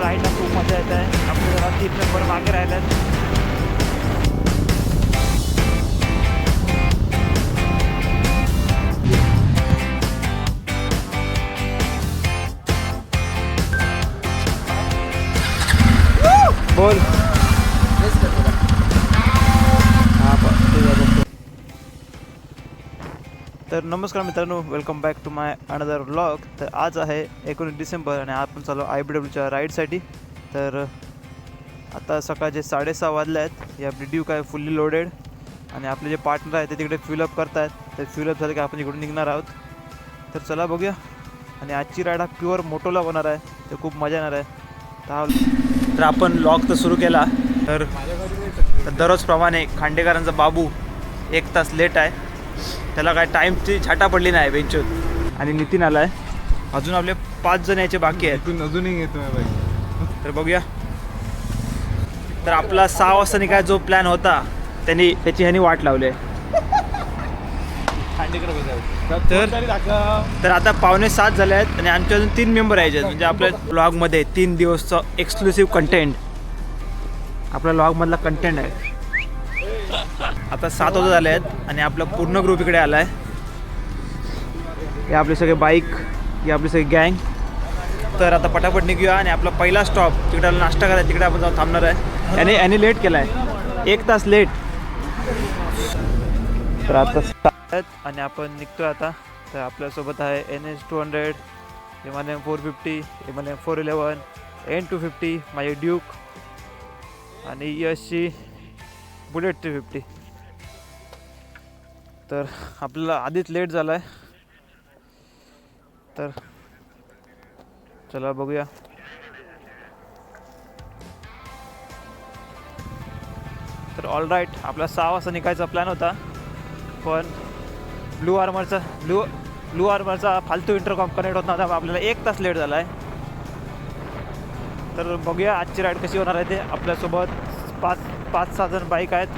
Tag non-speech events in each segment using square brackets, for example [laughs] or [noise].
राईडला खूप मजा येत आहे. आपले जरा तीन नंबर मागे राहिल्यात नमस्कार मित्रांनो welcome back to my another blog तर आज आहे एकोणीस डिसेंबर आणि आपण चालू आय बी डब्ल्यूच्या राईडसाठी तर आता सकाळचे साडेसहा वाजले आहेत ही आपली ड्यूक आहे फुल्ली लोडेड आणि आपले जे पार्टनर आहेत ते तिकडे फिलअप करतायत. तर फ्युलअप झालं की आपण इकडून निघणार आहोत. तर चला बघूया. आणि आजची राईड हा प्युअर मोटोला होणार आहे. तर खूप मजा येणार आहे. तर तर आपण लॉग तर सुरू केला. तर दररोजप्रमाणे खांडेकरांचा बाबू एक तास लेट आहे. त्याला काय टाईमची छाटा पडली नाही बेंचवर आणि नितीन आलाय. अजून आपले पाच जण यायचे बाकी आहेत. अजूनही बाई. तर बघूया. तर आपला सहा वाजता निघाय जो प्लॅन होता त्यांनी त्याची ह्यानी वाट लावली आहे. तर तर आता पावणे सात झाले आहेत आणि आमचे अजून तीन मेंबर यायचे म्हणजे आपल्या ब्लॉगमध्ये तीन दिवसचं एक्सक्लुसिव्ह कंटेंट आपल्या ब्लॉगमधला कंटेंट आहे. आता सात वाजता झाले आहेत आणि आपला पूर्ण ग्रुप इकडे आला आहे हे आपले सगळे बाईक ही आपली सगळी गँग तर आता पटापट निघूया आणि आपला पहिला स्टॉप तिकडे नाश्ता करायला तिकडे आपण जाऊन थांबणार आहे. याने याने लेट केला आहे एक तास लेट तर आता आहेत आणि आपण निघतोय आता. तर आपल्यासोबत आहे N S two hundred Himalayan four fifty M M four eleven N two fifty माझी ड्यूक आणि यशची बुलेट थ्री फिफ्टी तर आपल्याला आधीच लेट झाला आहे तर चला बघूया. तर ऑल राईट आपला सहा वाजता निघायचा प्लॅन होता. पण ब्लू आर्मरचा ब्लू ब्लू आर्मरचा फालतू इंटरकॉम कनेक्ट होत नव्हता. आपल्याला एक तास लेट झाला आहे तर बघूया आजची राईड कशी होणार आहे ते. आपल्यासोबत पाच पाच सहा जण बाईक आहेत.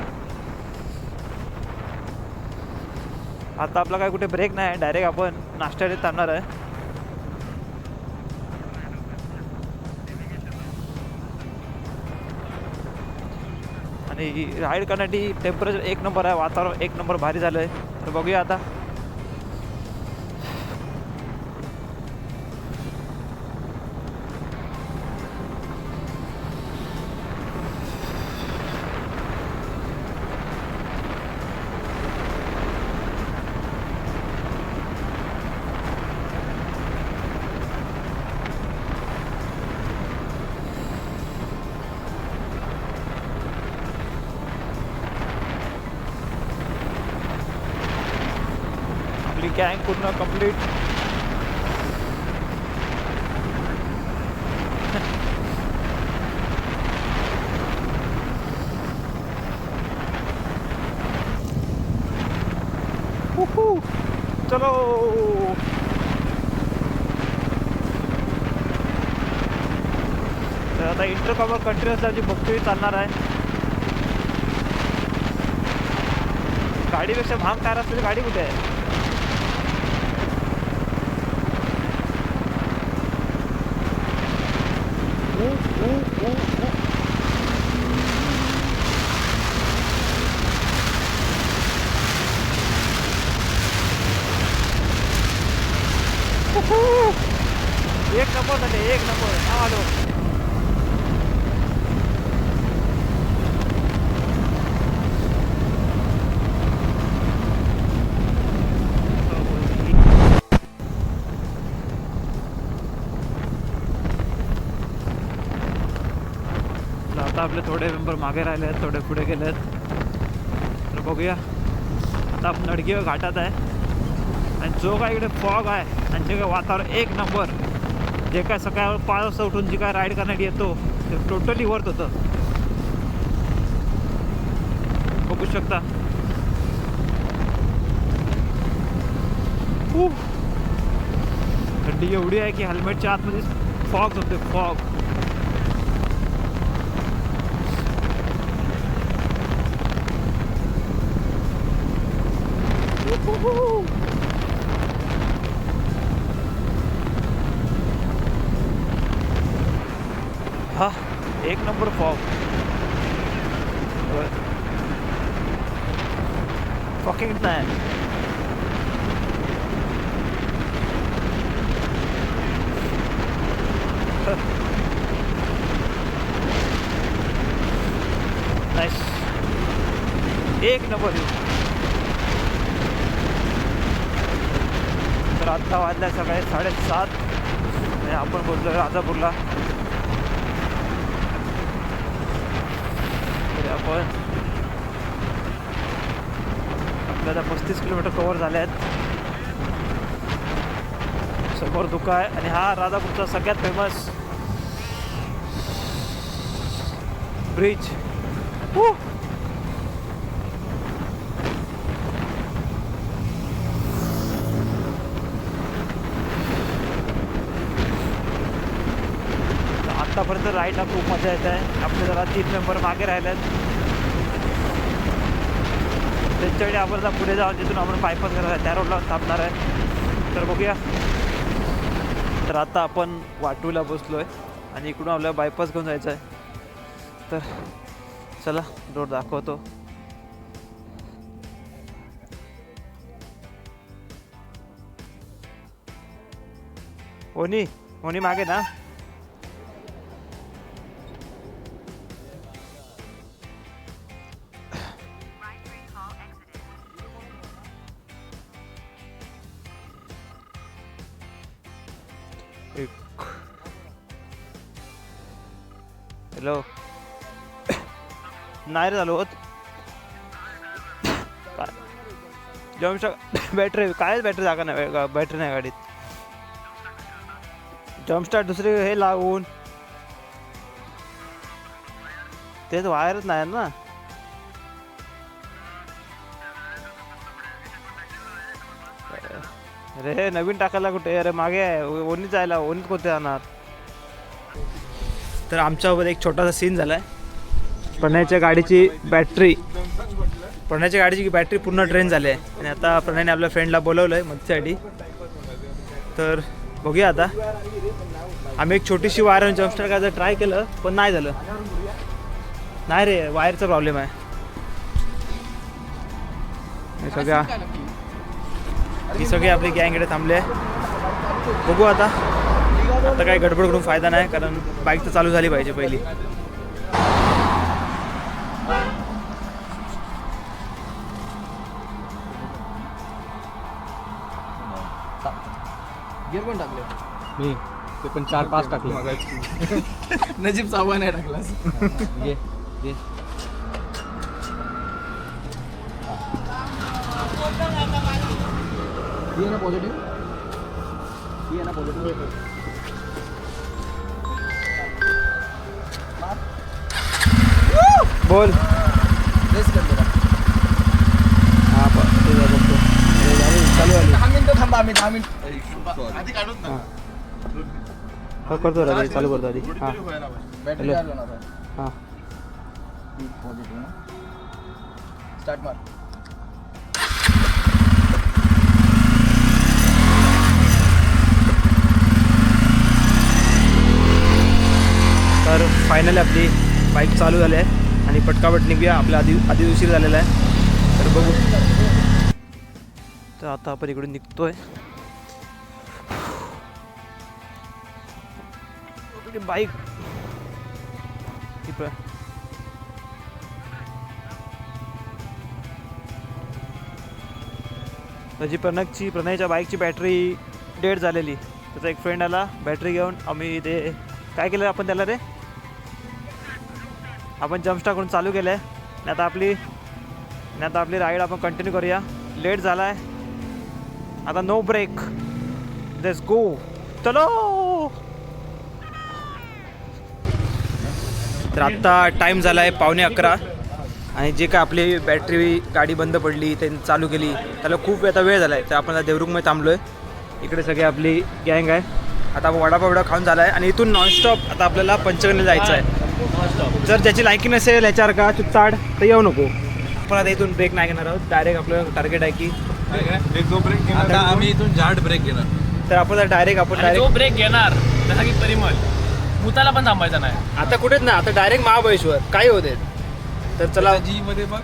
आता आपला काय कुठे ब्रेक नाही डायरेक्ट आपण नाश्त्याने थांबणार आहे. आणि राईड करण्यासाठी टेम्परेचर एक नंबर आहे वातावरण एक नंबर भारी झालं आहे तर बघूया आता. गँग पूर्ण कंप्लीट चलो तर आता इंटरकॉमर कंटिन्युअस जी बघतोय चालणार आहे. गाडीपेक्षा भांग टायर असलेली गाडी कुठे आहे? नंबर झाले एक नंबर हा, आलो आता आपले थोडे मेंबर मागे राहिले आहेत थोडे पुढे गेले आहेत तर बघूया. आता आपण नडगी घाटात आहे. आणि जो काय इकडे फॉग आहे आणि जे काय वातावरण एक नंबर. जे काय सकाळ पाच वाजता उठून जे काय राईड करण्यासाठी येतो ते टोटली वर्थ होतं. बघू शकता. खूप थंडी एवढी आहे की हेल्मेटच्या आतमध्ये फॉग होते फॉग Woohoo! एक नंबर फॉग फॉकिंग नाही नाईस एक नंबर. तर आत्ता वाजल्या सकाळी साडेसात. आपण बोललो राजापूरला. आपण आपल्याला पस्तीस किलोमीटर कवर झाले आहेत. समोर दुका आहे आणि हा राधापूरचा सगळ्यात फेमस ब्रिज आत्तापर्यंत राईडला खूप मजा येत आहे. आपले जरा तीन मेंबर मागे राहिले आहेत त्यांच्याकडे आपण पुढे जाऊन तिथून आपण बायपास करत त्या रोडला थांबणार आहे. तर बघूया. तर आता आपण वाटूला बसलो आहे आणि इकडून आपल्याला बायपास घेऊन जायचं आहे. तर चला रोड दाखवतो. ओनी ओनी मागे ना? नाही झालो. होत काय जम्पस्टार बॅटरी कायच बॅटरी जागा नाही बॅटरी नाही गाडीत. जॉमस्टार दुसरे हे लावून तेच वायरच नाही ना. अरे नवीन टाकायला कुठे? अरे मागे ओनीच जायला ओनीच कोणते जाणार? तर आमच्यावर एक छोटासा सीन झालाय. प्रणयच्या गाडीची बॅटरी प्रणयच्या गाडीची बॅटरी पूर्ण ड्रेन झाली आहे. आणि आता प्रणयने आपल्या फ्रेंडला बोलवलं आहे मदतीसाठी तर बघूया आता. आम्ही एक छोटीशी वायर जम्पस्टार करायचं ट्राय केलं पण नाही झालं. नाही रे वायरचा प्रॉब्लेम आहे. हे सगळ्या ही सगळी आपली गँग इकडे थांबले आहे. बघू आता. आता काही गडबड करून फायदा नाही कारण बाईक तर चालू झाली पाहिजे पहिली. मी. ते पण चार पाच टाकले. [laughs] नजीब सहावा नाही टाकलास. घे घे ही आहे ना पॉझिटिव्ह ही आहे ना पॉझिटिव्ह बोल. रेस कर जरा. हा बघतो चालू झाली दहा मिनिटं थांबा आम्ही दहा मिनिट आधी काढून हां करतो रे चालू करतो आधी. हां. बॅटरी. काढलो ना आता हां. स्टार्ट मार. तर फायनली आपली बाईक चालू झाली आहे आणि पटकापट निघूया. आपल्या आधी आधी उशीर झालेला आहे. तर बघू. तर आता आपण इकडून निघतोय. आपली बाईक. त्याची प्रणकची प्रणयच्या बाईकची बॅटरी डेड झालेली. त्याचा एक फ्रेंड आला बॅटरी घेऊन आम्ही ते काय केलं आपण त्याला रे? आपण जम्प टाकून चालू केलं आहे आता आपली आता आपली राईड आपण कंटिन्यू करूया. लेट झाला आहे आता नो ब्रेक लेट्स गो चलो! तर आत्ता टाईम झाला आहे पावणे अकरा. आणि जे काय आपली बॅटरी गाडी बंद पडली त्यांनी चालू केली त्याला खूप आता वेळ झाला आहे तर आपण आता देवरुखमध्ये थांबलो आहे इकडे सगळे आपली गँग आहे. आता आपण वडापाव वडा खाऊन झाला आहे आणि इथून नॉनस्टॉप आता आपल्याला पंचगणला जायचं आहे जर ज्याची लायकी नसेल याच्यावर का चुपचाड तर येऊ नको. आपण आता इथून ब्रेक नाही घेणार आहोत. डायरेक्ट आपलं टार्गेट आहे की एक दो ब्रेक आता आम्ही इथून जाड ब्रेक घेणार. तर आपण डायरेक्ट आपण तो डायरेक्ट ब्रेक घेणार जसा की परिमल. मुताला पण थांबायचा नाही. आता कुठेच ना आता डायरेक्ट महाबळेश्वर. काय होते तर चला. जी मध्ये बघ.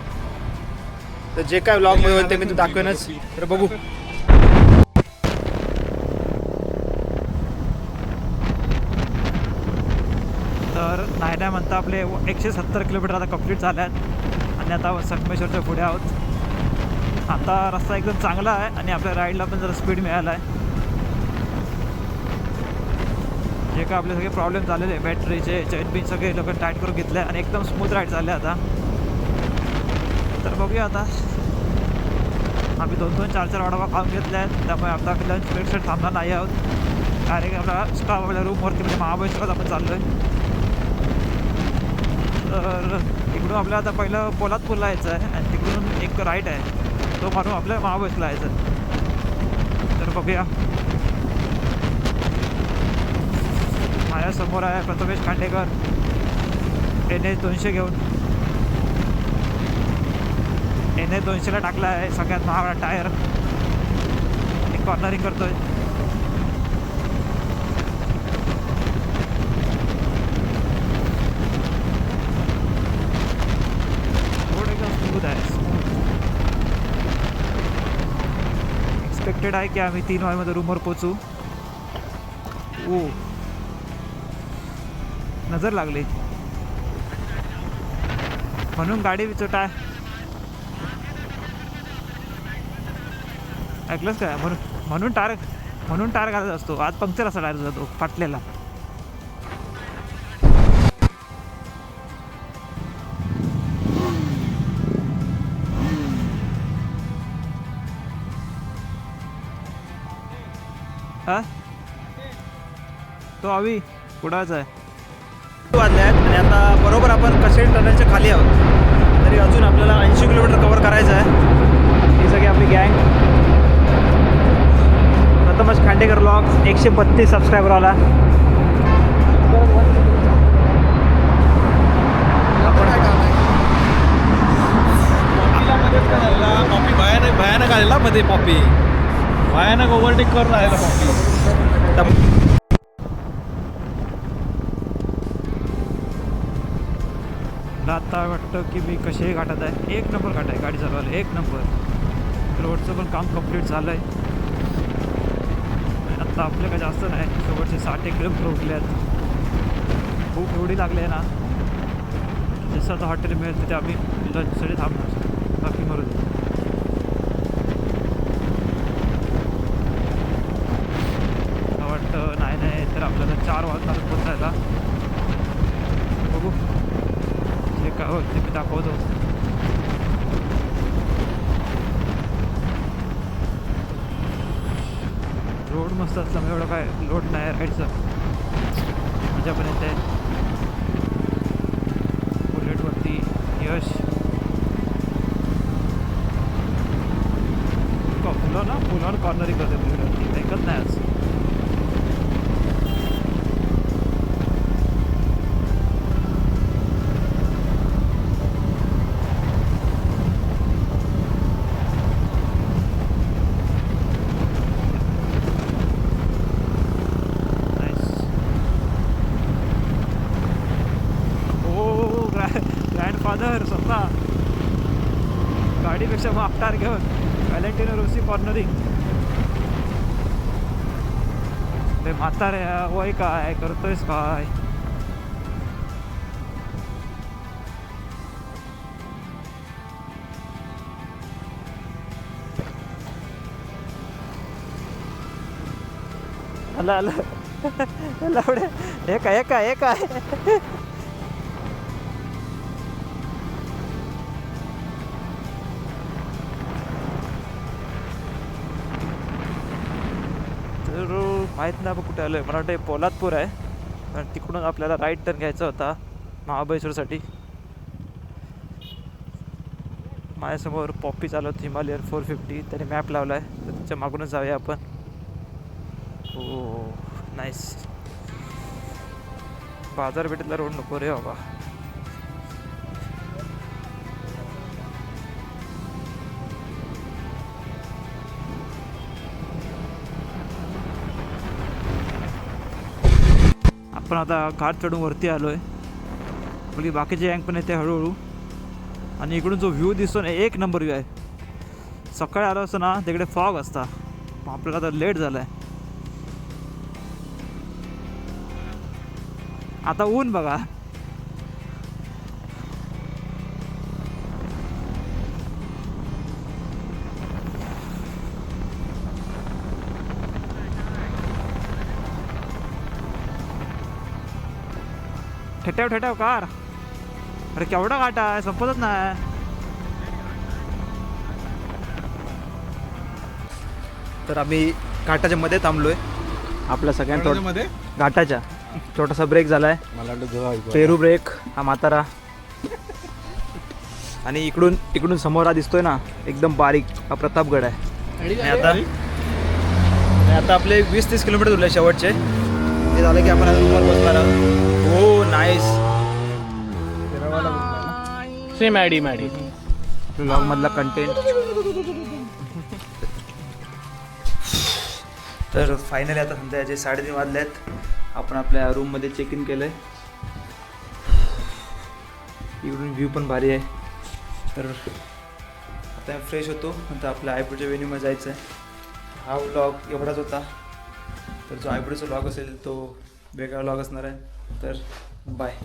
तर जे काय व्लॉगमध्ये होईल ते मी तू दाखवेनच. तर बघू. तर नाही नाही म्हणता आपले एकशे सत्तर किलोमीटर आता कंप्लीट झाले आहेत आणि आता संगमेश्वरच्या पुढे आहोत. आता रस्ता एकदम चांगला आहे आणि आपल्या राईडला पण जरा स्पीड मिळाला आहे. जे काय आपले सगळे प्रॉब्लेम झालेले बॅटरीचे चेन सगळे लोक टाईट करून घेतले आणि एकदम स्मूथ राईड झाले आता. तर बघूया आता. आम्ही दोन दोन चार चार वाडावा खाऊन घेतले आहेत. त्यामुळे आता आम्ही लंच ब्रेकसाठी थांबणार नाही आहोत. डायरेक्ट आपला स्टॉप आपल्या रूमवरती म्हणजे महाबळेश्वरात आपण चाललो आहे तर इकडून आपल्याला आता पहिलं पोलादपूरला यायचं आहे आणि तिकडून एक राईट आहे. तो मारून आपल्या महाबळेश्वरला यायचं तर बघूया. माझ्यासमोर आहे प्रथमेश खांडेकर. एन एच दोनशे घेऊन. एन एच दोनशेला टाकला आहे सगळ्यात महागडा टायर. एक कॉर्नरिंग करतोय. एकदम आहे एक्सपेक्टेड आहे की आम्ही तीन वाजेमध्ये रूमवर पोचू ओ. नजर लागली. म्हणून गाडी विचोटा. ऐकलंच काय? म्हणून म्हणून टार म्हणून टार घालत असतो. आज पंक्चर असा टायर जातो फाटलेला. हा? तो अवी कुडाच आहे? वाजले आहेत आणि आता बरोबर आपण कसे टनलच्या खाली आहोत. तरी अजून आपल्याला ऐंशी किलोमीटर कवर करायचं आहे. ही सगळी आपली गँग प्रथमच खांडेकर ब्लॉग एकशे बत्तीस सबस्क्रायबर आला. पॉपी भयानक भयानक आलेला मध्ये पॉपी भयानक ओव्हरटेक करून आलेला पॉपी वाटतं की मी कसे घाटात आहे? एक नंबर घाट आहे गाडी चालवायला एक नंबर. रोडचं पण काम कंप्लीट झालं आहे आत्ता आपलं काय जास्त नाही शेवटचे साठ एक किलोमीटर उठले आहेत खूप एवढी लागली आहे ना जसं आता हॉटेल मिळेल तिथे आम्ही लंचसाठी थांबणार. बाकी मरू दे मला वाटतं नाही नाही तर आपल्याला चार वाजता पोचायला बघू हो ते मी दाखवतो रोड मस्त असल्यामुळे एवढं काय लोड नाही राईडचं मजापर्यंत आहे बुलेटवरती यश क- फुलं ना फुलावर कॉर्नरिंग करते बुलेटवरती ऐकत नाही असं व्हॅलेंटिनो रोसी कॉर्नरिंग ते म्हातारे वय काय? करतोयस काय? आलं आलं. [laughs] लवडे हे काय हे काय हे काय? तर माहीत नाही आपण कुठे आलो आहे मला वाटतं पोलादपूर आहे. पण तिकडून आपल्याला राईट टर्न घ्यायचा होता महाबळेश्वरसाठी. माझ्यासमोर पॉपी चालवत हिमालयन फोर फिफ्टी त्याने मॅप लावला आहे तर त्याच्या मागूनच जाऊया आपण. हो नाईस बाजारपेठेतला रोड नको रे बाबा. आपण आता घाट चढून वरती आलो आहे आपली बाकीचे गँग पण येते हळूहळू. आणि इकडून जो व्ह्यू दिसतो ना एक नंबर व्ह्यू आहे. सकाळी आलो असतो ना तिकडे फॉग असता. मग आपल्याला आता लेट झालं आहे आता ऊन बघा. ठेट्याव ठेट्याव कार. अरे केवढा घाटा आहे? संपतच नाही. तर आम्ही घाटाच्या मध्ये थांबलोय. आपल्या सगळ्यांना मध्ये? घाटाच्या. छोटासा ब्रेक झालाय. मला वाटलं जेव्हा ऐकू पेरू ब्रेक हा म्हातारा. आणि इकडून इकडून समोर हा दिसतोय ना एकदम बारीक. हा प्रतापगड आहे. आणि आता आणि आता आपले वीस तीस किलोमीटर उरले शेवटचे. ते झालं की आपण आता रूमवर बसणार आहोत. सेम मॅडी मॅडी ब्लॉग मधला कंटेंट तर फायनली आता संध्याचे साडेतीन वाजले आहेत आपण आपल्या रूममध्ये चेक इन केलं आहे इकडून व्ह्यू पण भारी आहे. तर आता फ्रेश होतो. नंतर आपल्या आयपूरच्या वेन्यूमध्ये जायचं आहे हा व्लॉग एवढाच होता. तर जो आयपूरचा व्लॉग असेल तो वेगळा व्लॉग असणार आहे. तर बाय